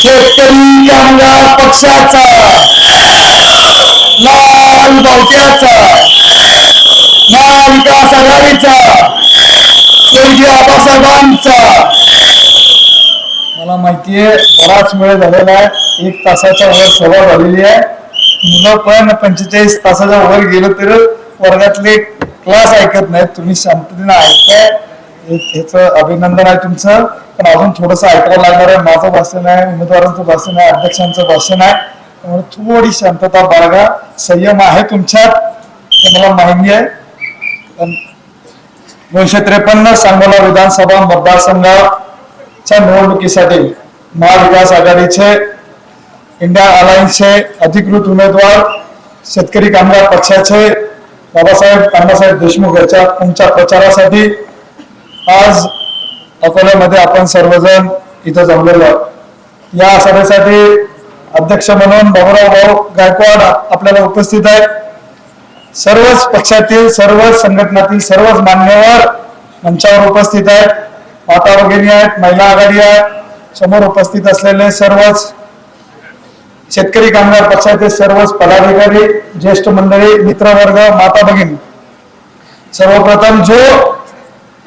शेतकरी कामगार पक्षाचा लाल बावट्याचा महाविकास आघाडीचा स्वर्गीय आबासाहेबांचा मला माहितीये बराच वेळ झालेला आहे. एक तासाच्या वर सभा झालेली आहे. मुलं पण पंचेचाळीस तासाच्या वर गेलं तर वर्गातले क्लास ऐकत नाहीत. तुम्ही शांततेने ऐकताय. हेच ह्याचं अभिनंदन आहे तुमचं. पण अजून थोडंसं ऐकावं लागणार आहे. माझं भाषण आहे उमेदवारांचं भाषण आहे अध्यक्षांचं भाषण आहे. त्यामुळे थोडी शांतता बाळगा. संयम आहे तुमच्यात हे मला माहिती आहे. दोनशे त्रेपन्न सांगोला विधानसभा मतदारसंघाच्या निवडणुकीसाठी महाविकास आघाडीचे इंडिया अलायन्सचे अधिकृत उमेदवार शेतकरी कामगार पक्षाचे बाबासाहेब अण्णासाहेब देशमुख यांच्या तुमच्या प्रचारासाठी आज अकोल्यामध्ये आपण सर्वजण इथं जमलेलो आहोत. या सभेसाठी अध्यक्ष म्हणून बाबुराव भाऊ गायकवाड आपल्याला उपस्थित आहेत. सर्वच पक्षातील सर्वच संघटनातील सर्वच मान्यवर मंचावर उपस्थित आहेत. माता भगिनी आहेत महिला आघाडी आहे समोर उपस्थित असलेले सर्वच शेतकरी कामगार पक्षाचे सर्वच पदाधिकारी ज्येष्ठ मंडळी मित्रवर्ग माता भगिनी. सर्वप्रथम जो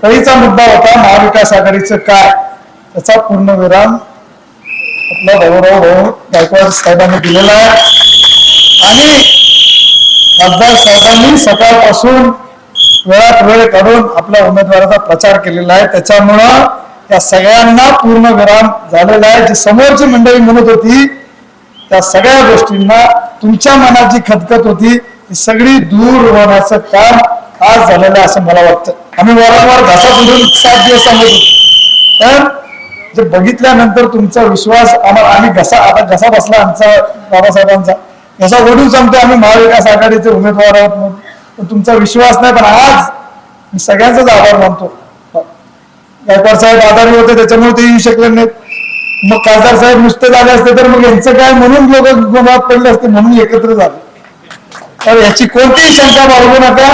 कळीचा मुद्दा होता महाविकास आघाडीचं काय? त्याचा पूर्ण विराम आपला भाऊराव भाऊ गायकवाड साहेबांनी दिलेला आहे. आणि खासदार साहेबांनी सकाळपासून वेळात वेळ काढून आपल्या उमेदवाराचा प्रचार केलेला आहे. त्याच्यामुळं त्या सगळ्यांना पूर्ण विराम झालेला आहे. जी समोरची मंडळी म्हणत होती त्या सगळ्या गोष्टींना तुमच्या मनात जी खतखत होती ती सगळी दूर होण्याचं काम आज झालेलं आहे असं मला वाटतं. आम्ही वारंवार घासा बुडून सात दिवस सांगत होतो. जे बघितल्यानंतर तुमचा विश्वास आम्हाला आम्ही घसा आता घसा बसला आमचा बाबासाहेबांचा. घसा ओढून सांगतो आम्ही महाविकास आघाडीचे उमेदवार आहोत म्हणून. पण तुमचा विश्वास नाही पण आज मी सगळ्यांचाच आभार मानतो. गायकवाड साहेब आजारी होते त्याच्यामुळे ते येऊ शकले नाहीत. मग खासदार साहेब नुसते झाले असते तर मग यांचं काय? म्हणून लोक गोमात पडले असते म्हणून एकत्र झाले. तर याची कोणतीही शंका बाळगू नका.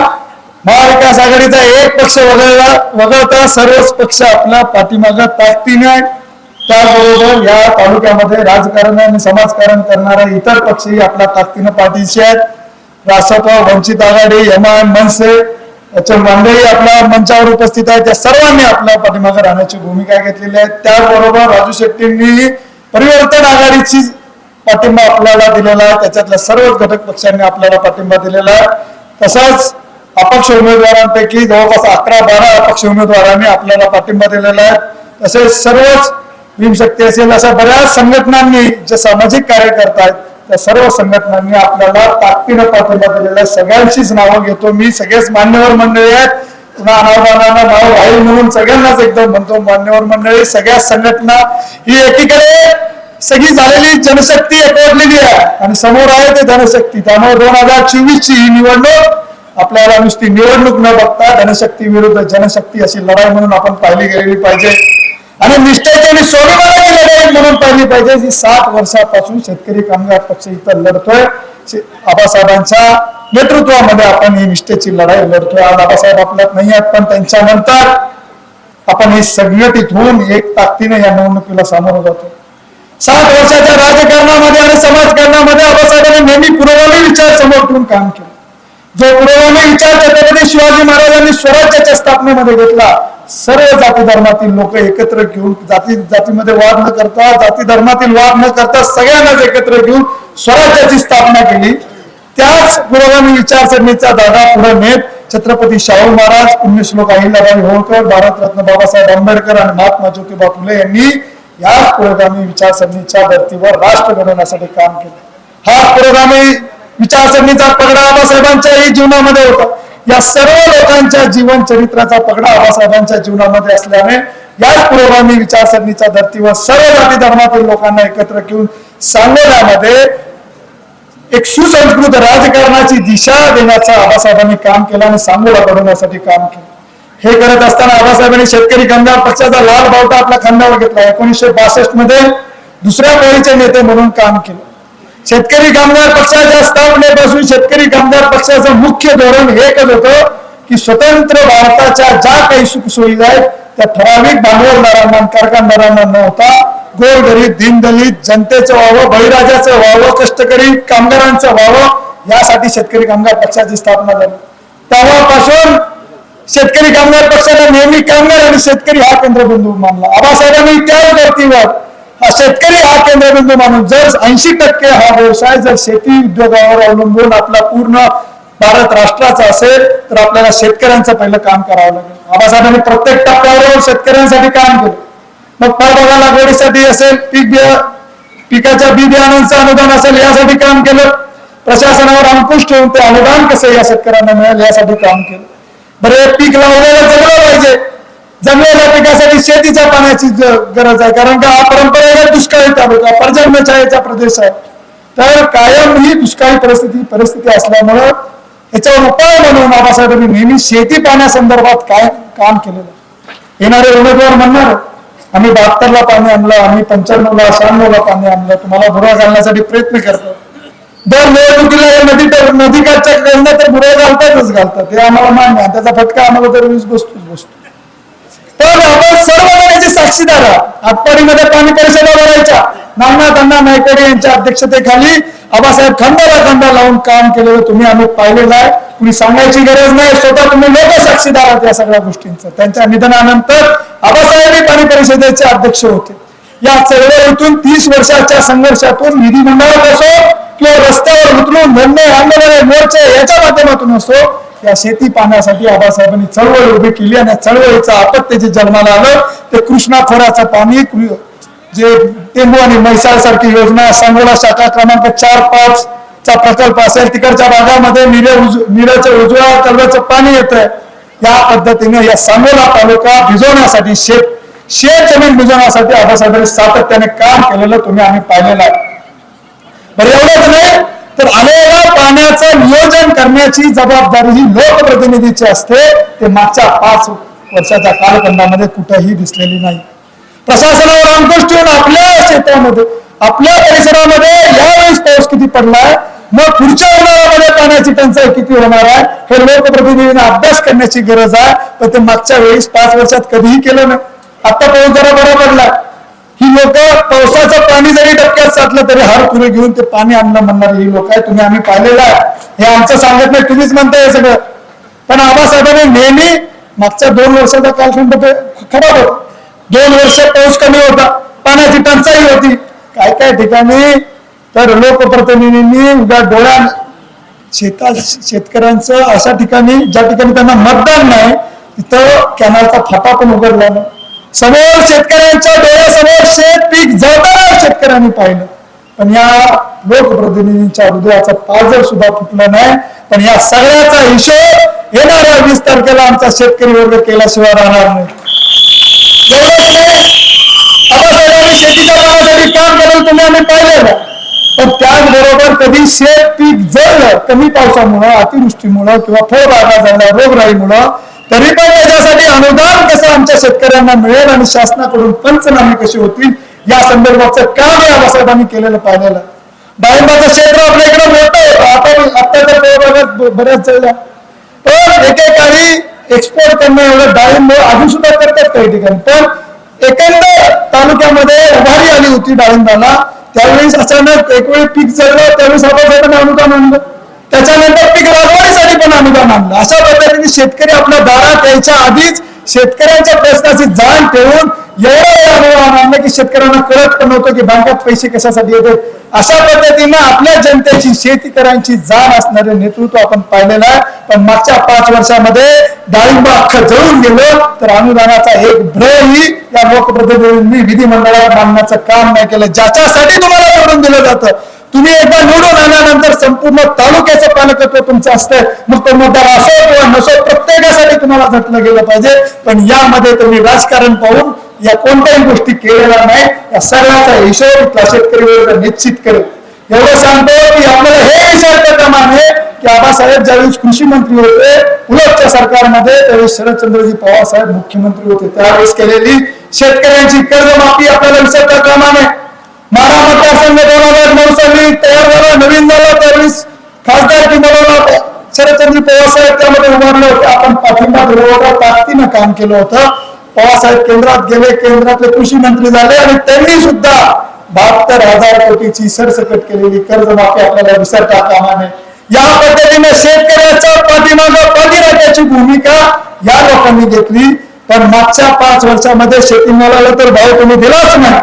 महाविकास आघाडीचा एक पक्ष वगळला वगळता सर्वच पक्ष आपल्या पाठीमागं ताकदीने त्याचबरोबर त्याबरोबर या तालुक्यामध्ये राजकारण आणि समाजकारण करणारे इतर पक्षही आपल्या ताकदीनं पाठीशी आहेत. रासप वंचित आघाडी एम आय मनसे याच्या मंडळी आपल्या मंचावर उपस्थित आहेत. त्या सर्वांनी आपल्या पाठीमागे राहण्याची भूमिका घेतलेली आहे. त्याचबरोबर राजू शेट्टींनी परिवर्तन आघाडीची पाठिंबा आपल्याला दिलेला आहे. त्याच्यातल्या सर्वच घटक पक्षांनी आपल्याला पाठिंबा दिलेला आहे. तसाच अपक्ष उमेदवारांपैकी जवळपास अकरा बारा अपक्ष उमेदवारांनी आपल्याला पाठिंबा दिलेला आहे. तसेच सर्वच भीमशक्ती असेल अशा बऱ्याच संघटनांनी जे सामाजिक कार्य करतायत त्या सर्व संघटनांनी आपल्याला ताकदीनं पाठिंबा दिलेला आहे. सगळ्यांचीच नावं घेतो मी. सगळेच मान्यवर मंडळी आहेत. पुन्हा नाव राहील म्हणून सगळ्यांनाच एकदम म्हणतो मान्यवर मंडळी सगळ्या संघटना ही एकीकडे सगळी झालेली जनशक्ती एकवटलेली आहे. आणि समोर आहे ते जनशक्ती त्यामुळे दोन हजार चोवीस ची ही निवडणूक आपल्याला नुसती निवडणूक न बघता धनशक्ती विरुद्ध जनशक्ती अशी लढाई म्हणून आपण पाहिली गेलेली पाहिजे. आणि निष्ठेची आणि स्वाभिमानाची लढाई म्हणून पाहिली पाहिजे जी सात वर्षापासून शेतकरी कामगार पक्ष इथं लढतोय. आबासाहेबांच्या नेतृत्वामध्ये आपण ही निष्ठेची लढाई लढतोय. आज आबासाहेब आपल्यात नाही आहेत पण त्यांच्यानंतर आपण हे संघटित होऊन एक ताकदीने या निवडणुकीला सामोरं जातो. सात वर्षाच्या राजकारणामध्ये आणि समाजकारणामध्ये आबासाहेबांनी नेहमी पुरवलेली विचार समोर ठेवून काम केलं. जो पुरोगामी विचार छत्रपती शिवाजी महाराजांनी स्वराज्याच्या स्थापनेमध्ये घेतला सर्व जाती धर्मातील लोक एकत्र घेऊन जाती जातीमध्ये वाद न करता जाती धर्मातील वाद न करता सगळ्यांनाच एकत्र घेऊन स्वराज्याची स्थापना केली. त्याच पुरोगामी विचारसरणीचा दागा पुढे नेत छत्रपती शाहू महाराज पुण्यश्लोक अहिल्याबाई होळकर भारतरत्न बाबासाहेब आंबेडकर आणि महात्मा ज्योतिबा फुले यांनी याच पुरोगामी विचारसरणीच्या धर्तीवर राष्ट्र घडवण्यासाठी काम केलं. हा पुरोगामी विचारसरणीचा पगडा आबासाहेबांच्याही जीवनामध्ये होता. या सर्व लोकांच्या जीवन चरित्राचा पगडा आबासाहेबांच्या जीवनामध्ये असल्याने याच पुरोगामी विचारसरणीच्या धर्तीवर सर्व जाती धर्मातील लोकांना एकत्र घेऊन सांगण्यामध्ये एक सुसंस्कृत राजकारणाची दिशा देण्याचं आबासाहेबांनी काम केलं आणि सांगोला बनवण्यासाठी काम केलं. हे करत असताना आबासाहेबांनी शेतकरी कामगार पक्षाचा लाल बावटा आपल्या खांद्यावर घेतला. एकोणीसशे बासष्टमध्ये दुसऱ्या पिढीचे नेते म्हणून काम केलं. शेतकरी कामगार पक्षाच्या स्थापनेपासून शेतकरी कामगार पक्षाचं मुख्य धोरण एकच होतं की स्वतंत्र भारताच्या ज्या काही सुखसोयी आहेत त्या ठराविक भांडवलदारांना कारखानदारांना न होता गोरगरीब दीनदलित जनतेचं व्हावं बळीराजाचं व्हावं कष्टकरी कामगारांचं व्हावं यासाठी शेतकरी कामगार पक्षाची स्थापना झाली. तेव्हापासून शेतकरी कामगार पक्षाला नेहमी कामगार आणि शेतकरी हा केंद्रबिंदू मानला. आबासाहेबांनी त्याच धर्तीवर शेतकरी हा केंद्रबिंदू मानून जर ऐंशी टक्के हा व्यवसाय जर शेती उद्योगावर अवलंबून आपला पूर्ण भारत राष्ट्राचा असेल तर आपल्याला शेतकऱ्यांचं पहिलं काम करावं लागेल. आबासाहेबांनी प्रत्येक टप्प्यावर शेतकऱ्यांसाठी काम केलं. मग फळबागा लागवडीसाठी असेल पीक बिया पिकाच्या बी बियाणांचं अनुदान असेल यासाठी काम केलं. प्रशासनावर अंकुश ठेवून ते अनुदान कसं या शेतकऱ्यांना मिळेल यासाठी काम केलं. बरं हे पीक लावलेलं जगलं पाहिजे. जमिनीच्या पिकासाठी शेतीच्या पाण्याची गरज आहे. कारण का हा परंपरेला दुष्काळी तालुका पर्जन्यछायेचा प्रदेश आहे. तर कायम ही दुष्काळी परिस्थिती परिस्थिती असल्यामुळं याच्यावर उपाय म्हणून बाबासाहेबांनी नेहमी शेती पाण्यासंदर्भात काय काम केलेलं येणारे उमेदवार म्हणणार आम्ही बहात्तरला पाणी आणलं आम्ही पंच्याण्णवला शहाण्णवला पाणी आणलं. तुम्हाला बुरा घालण्यासाठी प्रयत्न करतो दर निवडणुकीला हे नदी नदीकाठच्या कडनं तर बुरा घालतातच घालतात. हे आम्हाला मान्य आहे. त्याचा फटका आम्हाला तर वीज बसतोच बसतो तर आपण सर्व जणांचे साक्षीदार आहात आटपाडीमध्ये पाणी परिषदा भरायच्या नाना अण्णा नायकडे यांच्या अध्यक्षतेखाली आबासाहेब खंडाला खंडा लावून काम केलेलं तुम्ही आम्ही पाहिलेलं आहे. कुणी सांगायची गरज नाही स्वतः तुम्ही लोक साक्षीदार आहात या सगळ्या गोष्टींचं. त्यांच्या निधनानंतर आबासाहेब पाणी परिषदेचे अध्यक्ष होते. या चळवळीतून तीस वर्षाच्या संघर्षातून विधिमंडळात असो किंवा रस्त्यावर उतरून धरणे आंदोलने मोर्चे याच्या माध्यमातून असो या शेती पाण्यासाठी आबासाहेबांनी चळवळ उभी केली आणि या चळवळीचं आपत्य जे जन्माला आलं ते कृष्णा खोऱ्याचं पाणी जे टेंबू आणि म्हैसाळ सारखी योजना सांगोला शाखा क्रमांक चार पाच चा प्रकल्प असेल तिकडच्या भागामध्ये निरे उज निराचं उजव्या तळव्याचं पाणी येत या पद्धतीने या सांगोला तालुका भिजवण्यासाठी शेत शेत जमीन भिजवण्यासाठी आबासाहेबांनी सातत्याने काम केलेलं तुम्ही आम्ही पाहिलेलं आहे. बरं एवढंच नाही तर आलेल्या पाण्याचं नियोजन करण्याची जबाबदारी ही लोकप्रतिनिधीची असते. ते मागच्या पाच वर्षाच्या कालखंडामध्ये कुठेही दिसलेली नाही. प्रशासनावर अंकुश ठेवून आपल्या क्षेत्रामध्ये आपल्या परिसरामध्ये यावेळेस पाऊस किती पडलाय? मग पुढच्या उन्हाळ्यामध्ये पाण्याची टंचाई किती होणार आहे? हे लोकप्रतिनिधींना अभ्यास करण्याची गरज आहे. पण ते मागच्या वेळेस पाच वर्षात कधीही केलं नाही. आता पाऊस जरा बरा पडला ही लोक पावसाचं पाणी जरी डबक्यात साचलं तरी हर खुरे घेऊन ते पाणी आणलं म्हणणारी ही लोक आहे तुम्ही आम्ही पाहिलेलं आहे. हे आमचं सांगत नाही तुम्हीच म्हणताय हे सगळं. पण आबासाहेबांनी नेहमी मागच्या दोन वर्षाचा कालखंड खराब होता. दोन वर्ष पाऊस कमी होता पाण्याची टंचाई होती. काय काय ठिकाणी तर लोकप्रतिनिधींनी उद्या डोळ्या शेतात शेतकऱ्यांचं अशा ठिकाणी ज्या ठिकाणी त्यांना मतदान नाही तिथं कॅनलचा फाटा पण उघडला नाही. समोर शेतकऱ्यांच्या डोळ्यासमोर शेत पीक जळताना शेतकऱ्यांनी पाहिलं. पण या लोकप्रतिनिधींच्या हृदयाचा पाजर सुद्धा फुटला नाही. पण या सगळ्याचा हिशोब येणाऱ्या वीस तारखेला आमचा शेतकरी वर्ग केल्याशिवाय राहणार नाही. शेतीच्या कामासाठी काम केलं तुम्ही आम्ही पाहिलेलं पण त्याचबरोबर कधी शेत पीक जळलं कमी पावसामुळं अतिवृष्टीमुळं किंवा फळबागा झाल्या रोगराईमुळं तरी पण त्याच्यासाठी अनुदान कसं आमच्या शेतकऱ्यांना मिळेल आणि शासनाकडून पंचनामे कसे होतील या संदर्भाचं काम या आबासाहेबांनी केलेलं पाहिलेलं डाळिंबाचं क्षेत्र आपल्या इकडे मोठं होतं आता आता बऱ्याच जायला पण एकेकाळी एक्सपोर्ट करणं एवढं डाळिंब अजून सुद्धा करतात काही ठिकाणी. पण एकंदर तालुक्यामध्ये उभारी आली होती डाळिंबाला. त्यावेळेस अचानक एक वेळी पीक जळलं त्यावेळेस आबासाहेबांनी अनुदान आणलं. त्याच्यानंतर पीक लागलं. पण अनुदान आणलं. अशा पद्धतीने शेतकरी आपल्या दारात यायच्या आधीच शेतकऱ्यांच्या प्रश्नाची जाण ठेवून एवढं अनुदान आणलं की शेतकऱ्यांना कळत पण नव्हतं की बँकात पैसे कशासाठी येते अशा पद्धतीनं आपल्या जनतेची शेतकऱ्यांची जाण असणारे नेतृत्व आपण पाहिलेलं आहे. पण मागच्या पाच वर्षामध्ये डाळिंब अख्खं जळून गेलं तर अनुदानाचा एक भ्रही या लोकप्रतिनिधींनी विधिमंडळात मांडण्याचं काम नाही केलं. ज्याच्यासाठी तुम्हाला निवडून दिलं जातं. तुम्ही एकदा निवडून आल्यानंतर संपूर्ण तालुक्याचं पालकत्व तुमचं असतं. मग तो मुद्दा असो किंवा नसो प्रत्येकासाठी तुम्हाला झटलं गेलं पाहिजे. पण यामध्ये तुम्ही राजकारण पाहून या कोणत्याही गोष्टी केलेल्या नाही. या सगळ्याचा हिशोब इथला शेतकरी वर्ग निश्चित करेल. एवढं सांगतो की आपल्याला हे विचारता कामा नये की आबासाहेब ज्यावेळेस कृषी मंत्री होते उलटच्या सरकारमध्ये त्यावेळेस शरदचंद्रजी पवार साहेब मुख्यमंत्री होते. त्यावेळेस केलेली शेतकऱ्यांची कर्जमाफी आपल्याला विसरता कामा नये. माडा मतदारसंघ दोन हजार नऊ साली तयार झाला. नवीन झाला. त्यावेळेस खासदार की मिळवला शरदचंद्र पवार साहेब त्यामध्ये उभारले होते. आपण पाठिंबा दिला होता. ताकदीनं काम केलं होतं. पवारसाहेब केंद्रात गेले. केंद्रातले कृषी मंत्री झाले. आणि त्यांनी सुद्धा बहात्तर हजार कोटीची सरसकट केलेली कर्जमाफी आपल्याला विसरता कामा नये या पद्धतीने शेतकऱ्याच्या पाठीमागं पाठीराख्याची भूमिका या लोकांनी घेतली. पण मागच्या पाच वर्षामध्ये शेती शेतीमालाला तर भाव तुम्ही दिलाच नाही.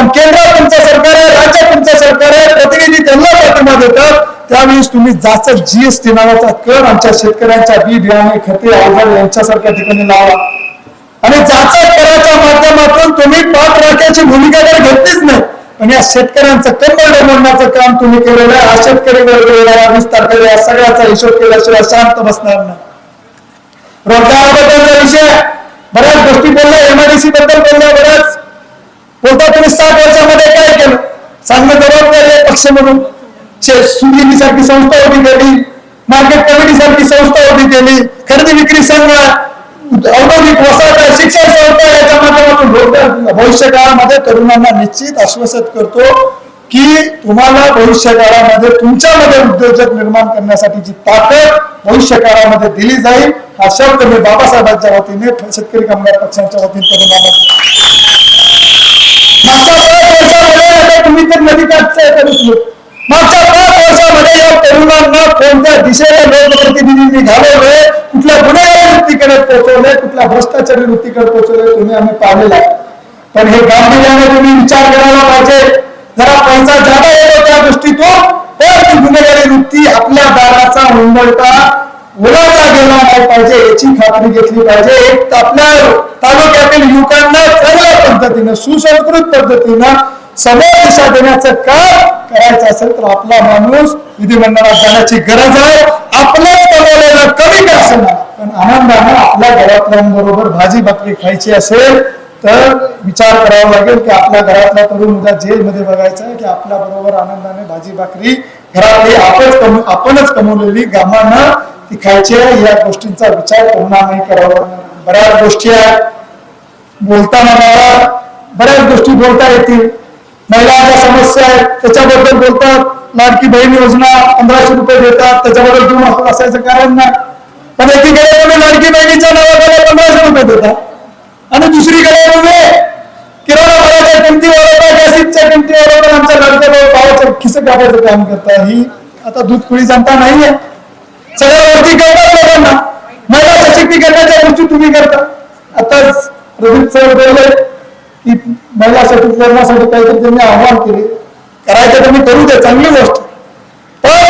पण केंद्रात तुमचं सरकार आहे राज्यात तुमचं सरकार आहे प्रतिनिधी त्यांना पाठिंबा देतात. त्यावेळेस तुम्ही जास्त जीएसटी नावाचा कर आमच्या शेतकऱ्यांच्या बी बियाणे खते अवघड यांच्यासारख्या ठिकाणी लावा. आणि जाचा कराच्या माध्यमातून तुम्ही पाच राख्याची भूमिका तर घेतलीच नाही पण या शेतकऱ्यांचं कंबळ डमवण्याचं काम तुम्ही केलेलं आहे. हा शेतकरी वर्ग वीस तारखेला या सगळ्याचा हिशोब केल्याशिवाय शांत बसणार नाही. रोजगाराबद्दलचा विषय बऱ्याच गोष्टी बोलल्या एमआयडीसी बद्दल बोलल्या बऱ्याच बोलता तुम्ही सात वर्षामध्ये काय केलं? सांगणं जबाबदारी आहे पक्ष म्हणून. सुगिनी सारखी संस्था उभी केली. मार्केट कमिटी सारखी संस्था उभी केली. खरेदी विक्री संघ औद्योगिक वसाहत शिक्षण संस्था याच्या माध्यमातून भविष्य काळामध्ये तरुणांना निश्चित आश्वासित करतो की तुम्हाला भविष्य काळामध्ये तुमच्यामध्ये उद्योजक निर्माण करण्यासाठीची ताकद भविष्य काळामध्ये दिली जाईल. हा शब्द मी बाबासाहेबांच्या वतीने शेतकरी कामगार पक्षांच्या वतीने तरुणांना देतो. मागच्या पाच वर्षामध्ये आता तुम्ही तर मागच्या पाच वर्षामध्ये या तरुणांना कोणत्या दिशेला लोकप्रतिनिधींनी घालवले कुठल्या गुन्हेगारी वृत्तीकडे पोहोचवले कुठल्या भ्रष्टाचारी वृत्तीकडे पोहोचवले तुम्ही आम्ही आहे. पण हे गांभीर्याने तुम्ही विचार करायला पाहिजे जरा पैसा जादा येतो त्या दृष्टीतून तर ती गुन्हेगारी वृत्ती आपल्या दाराचा उंबरटा मुलाचा गेला नाही पाहिजे याची खात्री घेतली पाहिजे. आपल्या तालुक्यातील युवकांना चांगल्या पद्धतीनं सुसंस्कृत पद्धतीनं समोर दिशा देण्याचं काम करायचं असेल तर आपला माणूस विधिमंडळात जाण्याची गरज आहे. आपल्या कमवलेलं कमी का असेना पण आनंदानं आपल्या घरातल्यांबरोबर भाजी भाकरी खायची असेल तर विचार करावा लागेल की आपल्या घरातला तरुण उद्या जेलमध्ये बघायचं आहे की आपल्या बरोबर आनंदाने भाजी भाकरी घरातली आपच आपणच कमवलेली गामानं ती खायची आहे या गोष्टींचा विचार पुन्हा नाही करावा. बऱ्याच गोष्टी आहेत. बोलताना मला बऱ्याच गोष्टी बोलता येतील. महिलांच्या समस्या आहेत त्याच्याबद्दल बोलतात. लाडकी बहीण योजना पंधराशे रुपये देतात त्याच्याबद्दल तुम्ही असायचं कारण नाही. पण एकीकडे तुम्ही लाडकी बहिणीच्या नावाला पंधराशे रुपये देतात. आणि दुसरीकडे तुम्ही किराणा मालाच्या किमती वाढवता गॅसीच्या किमती वाढवता आमच्या लाडक्या भावाच्या खिसे कापायचं काम करता ही आता दूध कुळी जनता नाहीये. सगळ्या गोष्टी करतात लोकांना? महिला सशक्तीकरणाच्या गोष्टी तुम्ही करता. आता प्रदीप सर बोलले की महिला सशक्तीकरणासाठी काहीतरी त्यांनी आव्हान केले. करायचं तुम्ही करू दे चांगली गोष्ट. पण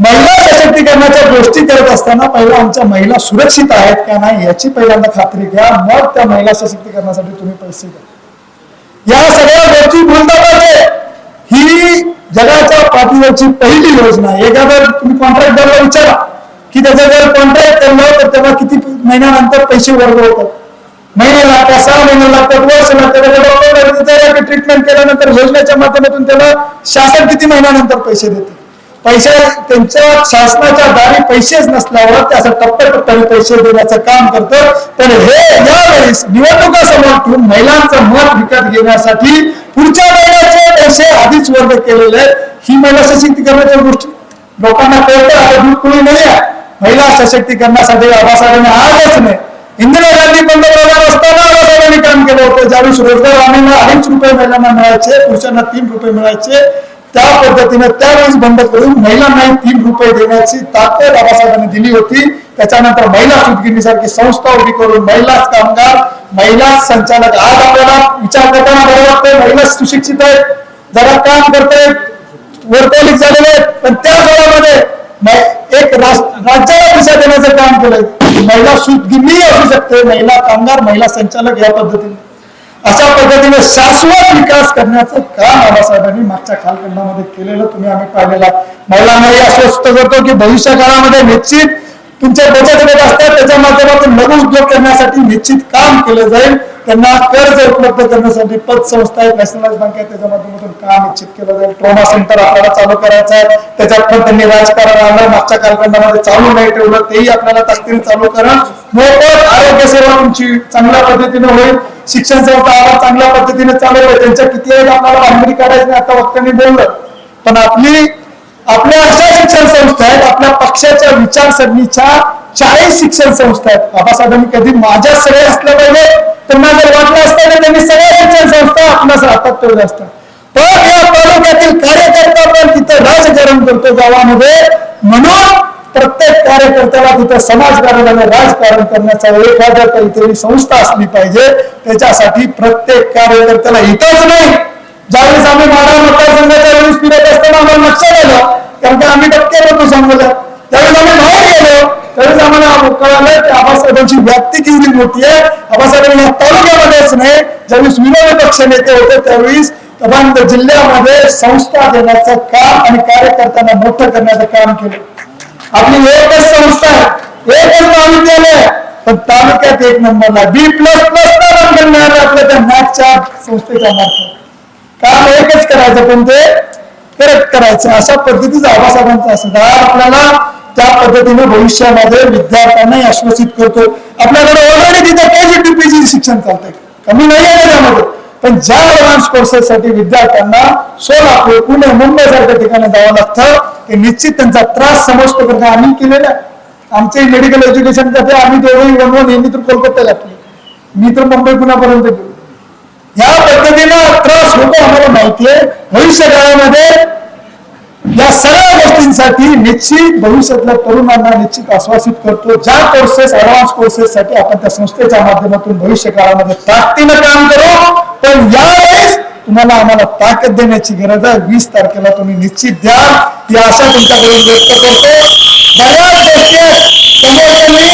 महिला सशक्तीकरणाच्या गोष्टी करत असताना पहिला आमच्या महिला सुरक्षित आहेत का नाही याची पहिल्यांदा खात्री घ्या. मग त्या महिला सशक्तीकरणासाठी तुम्ही पैसे द्या या सगळ्या गोष्टी भूलदाबाचे ही जगाच्या पातळीवरची पहिली योजना एखादा तुम्ही कॉन्ट्रॅक्टरला विचारा. की त्याचा जर कॉन्ट्रॅक्ट केलं तर तेव्हा किती महिन्यानंतर पैसे वर्ग होतात महिने लागतात सहा महिने लागतात वर्ष लागतात ट्रीटमेंट केल्यानंतर योजनेच्या माध्यमातून त्याला शासन किती महिन्यानंतर पैसे देते? पैसे त्यांच्या शासनाच्या दारी पैसेच नसल्यावर त्याचं टप्प्याटप्प्याने पैसे देण्याचं काम करतं. पण हे यावेळेस निवडणुका समोर ठेवून महिलांचं मत विकत घेण्यासाठी पुढच्या महिन्याचे पैसे आधीच वर्ग केलेले आहेत. ही महिला सशक्तीकरणाच्या गोष्टी. लोकांना कळतं आता दूध कुणी नाही आहे. महिला सशक्तीकरणासाठी बाबासाहेबांनी आजच नाही इंदिरा गांधी पंतप्रधान असताना बाबासाहेबांनी काम केलं होतं. ज्यावेळेस रोजगार आम्हाला अडीच रुपये महिलांना मिळायचे पुरुषांना तीन रुपये मिळायचे त्या पद्धतीने त्यावेळेस बंद करून महिलांनाही तीन रुपये देण्याची ताकद बाबासाहेबांनी दिली होती. त्याच्यानंतर महिला सुटगिरणीसारखी संस्था उभी करून महिला कामगार महिला संचालक. आज आपल्याला विचार करताना बरं वाटतंय महिला सुशिक्षित आहेत जरा काम करतायत वर्तवणूक झालेले आहेत पण त्या काळामध्ये एक राज्याला दिशा देण्याचं काम केलंय. महिला सुदगिरणी असू शकते महिला कामगार महिला संचालक या पद्धतीने. अशा पद्धतीने शाश्वत विकास करण्याचं काम बाबासाहेबांनी मागच्या कालखंडामध्ये केलेलं तुम्ही आम्ही पाहिलेला महिलांनाही आश्वस्त करतो की भविष्य काळामध्ये निश्चित तुमचे बचत गट असतात त्याच्या माध्यमातून लघु उद्योग करण्यासाठी निश्चित काम केलं जाईल. त्यांना कर्ज उपलब्ध करण्यासाठी पतसंस्था एक नॅशनलाइज बँक आहे. त्याच्या माध्यमातून काम निश्चित केलं जाईल. ट्रोमा सेंटर आपल्याला चालू करायचं आहे. त्याच्यात पण त्यांनी राजकारण आणलं मागच्या कालखंडामध्ये चालू नाही ठेवलं. तेही आपल्याला ताकदीने चालू करा मोफत आरोग्य सेवा तुमची चांगल्या पद्धतीने होईल. शिक्षण संस्था आवाज चांगल्या पद्धतीने चालू आहे त्यांच्या किती आहेत आपल्याला भांडणी काढायची नाही. आता वक्त्यांनी बोललं. पण आपली आपल्या अशा शिक्षण संस्था आहेत. आपल्या पक्षाच्या विचारसरणीच्या चाळीस शिक्षण संस्था आहेत. बाबासाहेबांनी कधी माझ्या सगळ्या असल्या पाहिजे त्यांना जर वाटलं असतं तर त्यांनी सगळ्या शिक्षण संस्था आपणास हातात ठेवल्या असतात. पण या तालुक्यातील कार्यकर्ता पण तिथं राजकारण करतो गावामध्ये. म्हणून प्रत्येक कार्यकर्त्याला तिथं समाजकारण आणि राजकारण करण्याचा एखाद्या काहीतरी संस्था असली पाहिजे. त्याच्यासाठी प्रत्येक कार्यकर्त्याला इथंच नाही. ज्यावेळेस आम्ही माडा मतदारसंघाच्या वेळेस फिरत असताना आम्हाला लक्षात आलं कारण की आम्ही टक्के होतो सांगलं त्यावेळेस आम्ही बाहेर आम्हाला कळालं की आबासाहेबांची व्याप्ती केवढी मोठी आहे. आबासाहेबांनी या तालुक्यामध्येच नाही ज्यावेळेस विरोधी पक्ष नेते होते त्यावेळेस प्रबंध जिल्ह्यामध्ये संस्था देण्याचं काम आणि कार्यकर्त्यांना मोठं करण्याचं काम केलं. आपली एकच संस्था आहे. एकच महाविद्यालय आहे. पण तालुक्यात एक नंबरला बी प्लस प्लस मिळालं आपल्या त्या मॅथच्या संस्थेच्या मार्फत. काम एकच करायचं पण ते करत करायचं. अशा पद्धतीचा आबासाहेबांचा असं आपल्याला त्या पद्धतीने भविष्यामध्ये विद्यार्थ्यांना आश्वासित करतो. आपल्याकडे ऑलरेडी तिथे केजीटीपीजी शिक्षण चालतंय. कमी नाही आहे त्याच्यामध्ये पण ज्या ऍडव्हान्स कोर्सेस साठी विद्यार्थ्यांना सोलापूर पुणे मुंबई सारख्या ठिकाणी जावं लागतं ते निश्चित त्यांचा त्रास समजतो कारण आम्ही केलेला आमचे मेडिकल एज्युकेशनसाठी आम्ही दोघंही वनवन यांनी तर कोलकात्याला मी तर मुंबई पुण्यापर्यंत गेलो. या पद्धतीनं त्रास होतो आम्हाला माहितीये. भविष्य काळामध्ये या सगळ्या गोष्टींसाठी निश्चित भविष्यातल्या तरुणांना निश्चित आश्वासित करतो. ज्या कोर्सेस ऍडव्हान्स कोर्सेस साठी आपण त्या संस्थेच्या माध्यमातून भविष्य काळामध्ये ताकदीनं काम करू. पण यावेळेस तुम्हाला आम्हाला ताकद देण्याची गरज आहे. वीस तारखेला तुम्ही निश्चित द्या. ही आशा तुमच्याकडून व्यक्त करतो. बऱ्याच गोष्टी आहेत. समोरच्यांनी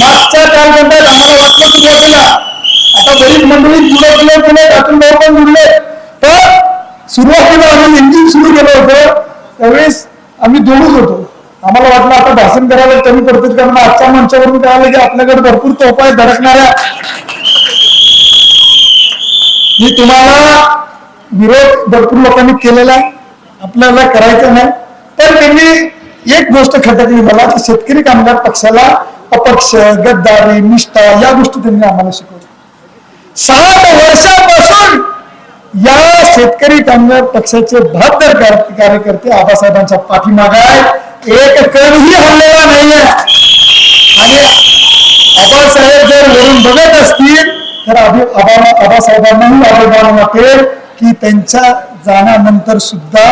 मागच्या कालखंडात आम्हाला वाटलं सुरुवातीला. आता बरीच मंडळी पुढे पुढे पुढे त्यातून भाऊ पण जुळले पण सुरुवातीला आम्ही इंजिन सुरू केलं होतं त्यावेळेस आम्ही दोघच होतो आम्हाला वाटलं आता भाषण करायला कमी पडतात कारण आजच्या मंचावरून कळालं की आपल्याकडे भरपूर तोफा आहेत धडकणाऱ्या. मी तुम्हाला विरोध भरपूर लोकांनी केलेला आहे. आपल्याला करायचा नाही. तर त्यांनी एक गोष्ट खटकली मला की शेतकरी कामगार पक्षाला अपक्ष गद्दारी निष्ठा या गोष्टी त्यांनी आम्हाला शिकवल्या. सात वर्षापासून या शेतकरी कामगार पक्षाचे बहात्तर कार्यकर्ते आबासाहेबांच्या पाठीमागा आहेत. एक कणही हल्लेला नाहीये. आणि आबासाहेब जर वरून बघत असतील तर आबासाहेबांनाही अभिमान वाटेल की त्यांच्या जाण्यानंतर सुद्धा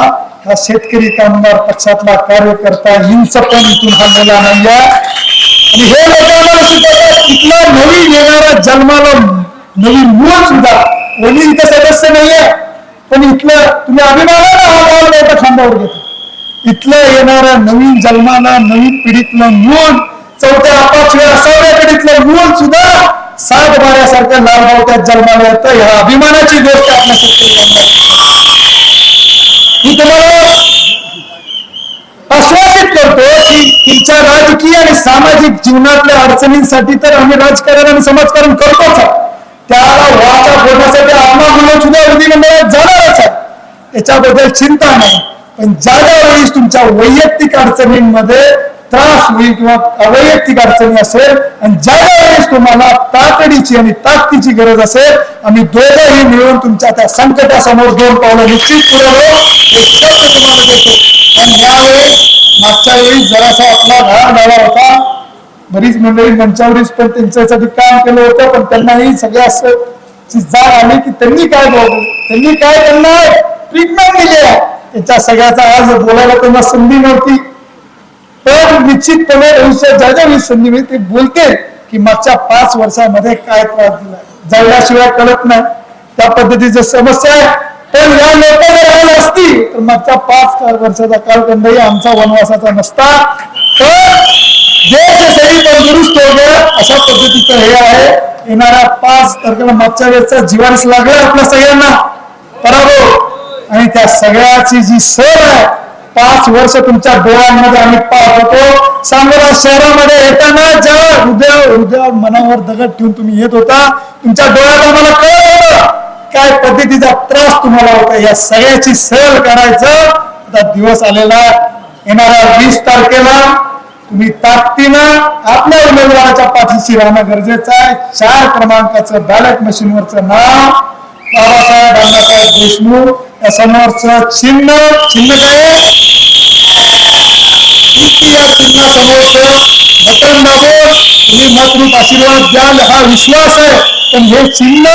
हा शेतकरी कामगार पक्षातला कार्यकर्ता हिंच पण इथून हल्लेला नाहीये. आणि हे लोकांना आम्हाला इथला नवीन येणारा जन्माला नवीन मूळ सुद्धा कोणी इथं सदस्य नाहीये. पण इथलं तुम्ही अभिमानाला हा बॉल मोठा खांद्यावर घेतो इथलं येणाऱ्या नवीन जन्माला नवीन पिढीतलं मूल चौथ्या पाचव्या सहाव्या पिढीतलं मूल सुद्धा सात बाऱ्यासारख्या लाल बावट्यात जन्माला येतं. ह्या अभिमानाची गोष्ट आपल्या शेतकरी मी तुम्हाला आश्वासित करतो की तुमच्या राजकीय आणि सामाजिक जीवनातल्या अडचणींसाठी तर आम्ही राजकारण आणि समाजकारण करतोच त्याला वाचा फोडण्यासाठी आत्मा म्हणून सुद्धा विधिमंडळात जाणारच आहे. त्याच्याबद्दल चिंता नाही. पण ज्या ज्या वेळेस तुमच्या वैयक्तिक अडचणींमध्ये त्रास होईल किंवा अवैयक्तिक अडचणी असेल आणि ज्या ज्या वेळेस तुम्हाला तातडीची आणि ताकदीची गरज असेल आम्ही दोघंही मिळून तुमच्या त्या संकटासमोर दोन पावलं निश्चित पुढे हे शब्द तुम्हाला देतो. आणि यावेळेस मागच्या वेळी जरासा आपला घाण झाला होता. बरीच मंडळी मंचावरीच पण त्यांच्यासाठी काम केलं होतं पण त्यांनाही सगळ्या ची जाण आली की त्यांनी काय बोललं त्यांनी काय त्यांना ट्रीटमेंट दिली आहे. त्यांच्या सगळ्याचा आज बोलायला त्यांना संधी नव्हती. पण निश्चितपणे भविष्यात ज्या ज्या वेळी संधी मिळते ते बोलते की मागच्या पाच वर्षामध्ये काय त्रास दिला. जळल्याशिवाय कळत नाही. त्या पद्धतीची समस्या आहे. पण या लोक जर राहिला असती तर मागच्या पाच चार वर्षाचा कालखंडही आमचा वनवासाचा नसता. तर देश सही तंदुरुस्त हो गया अशा पद्धतीचं हे आहे. येणाऱ्या पाच तारखेला मागच्या वेळेचा जीवास लागेल आपल्या सगळ्यांना. पराभव. त्या सगळ्याची जी सर आहे पाच वर्ष तुमच्या डोळ्यांमध्ये आम्ही पाहत होतो. सांगोला शहरामध्ये येताना ज्या हृदय हृदय मनावर दगड ठेवून तुम्ही येत होता तुमच्या डोळ्याला मला कळलं काय पद्धतीचा त्रास तुम्हाला होता. या सगळ्याची सहल करायचं. आता दिवस आलेला येणाऱ्या वीस तारखेला तुम्ही ताकदीनं आपल्या उमेदवाराच्या पाठीशी राहणं गरजेचं आहे. चार क्रमांकाचं बॅलेट मशीनवरचं नाव बाबासाहेब अण्णासाहेब देशमुख चिन्ह चिन्ह आशीर्वाद हा। विश्वास चिन्ह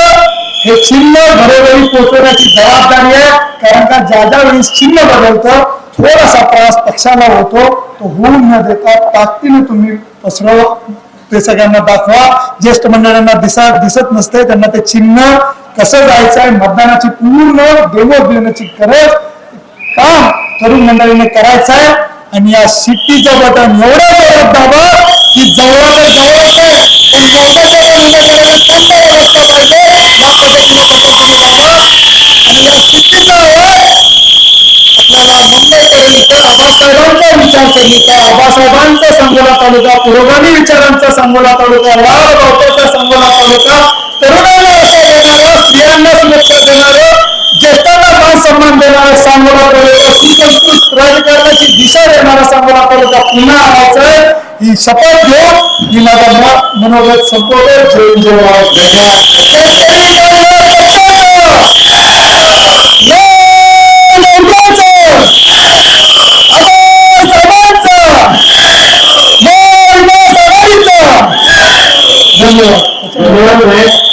कारण का ज्या ज्या वेळेस चिन्ह बदलतं त्रास पक्षाला होतो तो होऊन न देता ताकदीने ते दाखवा, ज्येष्ठ मंडळांना दिसा दिसत नसते ते चिन्ह। कसं जायचं आहे? मतदानाची पूर्ण डेमो देण्याची गरज काम तरुण मंडळीने करायचं आहे. आणि या सिटीचं बटन एवढं जोरात दाबा की जवळचं आहे पण पाहिजे या पद्धतीने बटन तुम्ही दाबा आणि या शिट्टीचा आपल्याला मुंबईकरांचा आबासाहेबांचा विचारसरणीचा आबासाहेबांचा सांगोला तालुका पुरोगामी विचारांचा सांगोला तालुका लाल बापाचा सांगोला तालुका तरुण निर्माण देणारा सांगोला तालुका राजकारणाची दिशा देणारा सांगोला तालुका पुन्हा आणायचं ही शपथ घेऊन मी माझा मनोगत संपवतो जय जय महाराज धन्यवाद